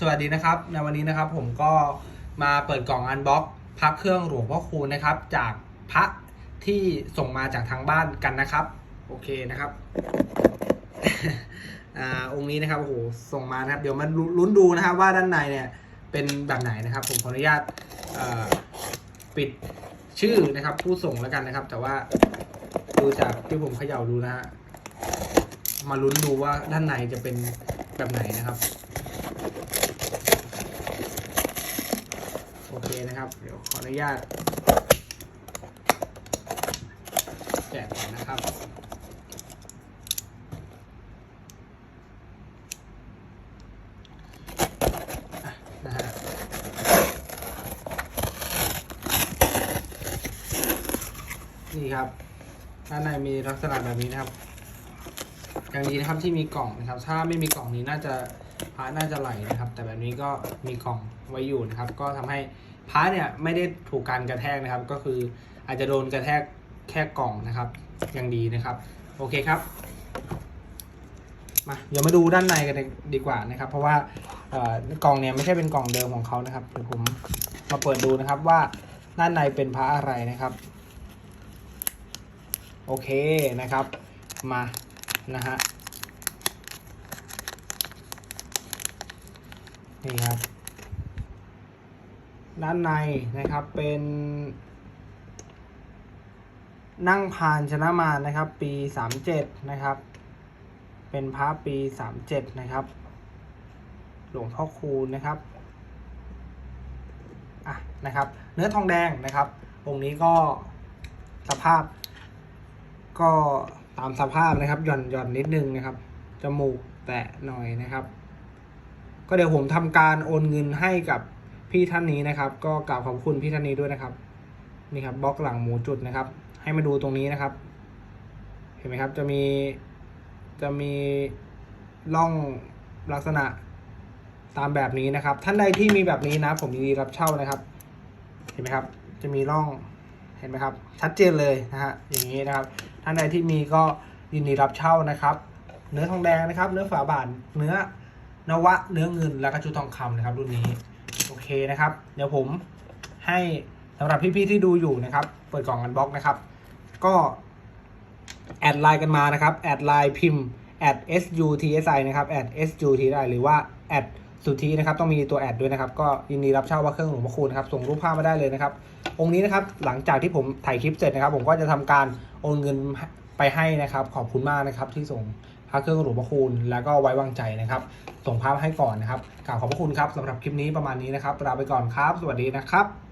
สวัสดีนะครับ ในวันนี้นะครับผมก็มาเปิดกล่องอันบ็อกพระเครื่องหลวงพ่อคูณนะครับ จากพระที่ส่งมาจากทางบ้านกันนะครับ โอเคนะครับอ่าองค์นี้นะครับโอ้โหส่งมานะครับ เดี๋ยวมาลุ้นดูนะครับ ว่าด้านในเนี่ยเป็นแบบไหนนะครับ ผมขออนุญาตปิดชื่อนะครับ ผู้ส่งแล้วกันนะครับ แต่ว่าดูจากที่ผมเขย่าดูนะฮะมาลุ้นดูว่าด้านในจะเป็นแบบไหนนะครับ โอเคนะครับ เดี๋ยวขออนุญาตแกะก่อนนะครับนะฮะนี่ครับด้านในมีลักษณะแบบนี้นะครับ อย่างดีนะครับที่มีกล่องนะครับ ถ้าไม่มีกล่องนี้น่าจะ ระน่าจะไหลนะครับ แต่แบบนี้ก็มีกล่องไว้อยู่นะครับ ก็ทำให้พระเนี่ยไม่ได้ถูกการกระแทกนะครับ ก็คืออาจจะโดนกระแทกแค่กล่องนะครับย่างดีนะครับ โอเคครับมาเดี๋ยวมาดูด้านในกันดีกว่านะครับ เพราะว่ากล่องเนี่ยไม่ใช่เป็นกล่องเดิมของเขานะครับเดี๋ยวผมมาเปิดดูนะครับว่าด้านในเป็นพระอะไรนะครับ โอเคนะครับมานะฮะ นี่ครับ ด้านในนะครับเป็นนั่งพานชนะมานะครับ ปีสามเจ็ดนะครับ เป็นพระปีสามเจ็ดนะครับ หลวงพ่อคูณนะครับอะนะครับ เนื้อทองแดงนะครับองค์นี้ก็สภาพ ก็ตามสภาพนะครับ หย่อนหย่อนนิดนึงนะครับจมูกแตะหน่อยนะครับ ก็เดี๋ยวผมทำการโอนเงินให้กับพี่ท่านนี้นะครับ ก็กล่าวขอบคุณพี่ท่านนี้ด้วยนะครับ นี่ครับบล็อกหลังหมูจุดนะครับ ให้มาดูตรงนี้นะครับ เห็นไหมครับจะมีจะมีร่องลักษณะตามแบบนี้นะครับ ท่านใดที่มีแบบนี้นะ ผมยินดีรับเช่านะครับ เห็นไหมครับ จะมีร่องเห็นไหมครับ ชัดเจนเลยนะฮะอย่างนี้นะครับ ท่านใดที่มีก็ยินดีรับเช่านะครับ เนื้อทองแดงนะครับ เนื้อฝาบาทเนื้อ นวะเนื้อเงินแล้วก็ชุดทองคำนะครับรุ่นนี้โอเคนะครับ เดี๋ยวผมให้สำหรับพี่ๆที่ดูอยู่นะครับ เปิดกล่องกันบล็อกนะครับ ก็แอดไลน์กันมานะครับแอดไลน์พิมพ์ at suthi นะครับ at suthi หรือว่า at สุธีนะครับต้องมีตัวแอดด้วยนะครับ ก็ยินดีรับเช่าว่าเครื่องหลวงพ่อคูณนะครับส่งรูปภาพมาได้เลยนะครับ องค์นี้นะครับหลังจากที่ผมถ่ายคลิปเสร็จนะครับ ผมก็จะทำการโอนเงินไปให้นะครับ ขอบคุณมากนะครับที่ส่ง พระเครื่องหลวงพ่อคูณแล้วก็ไว้วางใจนะครับ ส่งภาพให้ก่อนนะครับกล่าวขอบพระคุณครับสำหรับคลิปนี้ประมาณนี้นะครับลาไปก่อนครับ สวัสดีนะครับ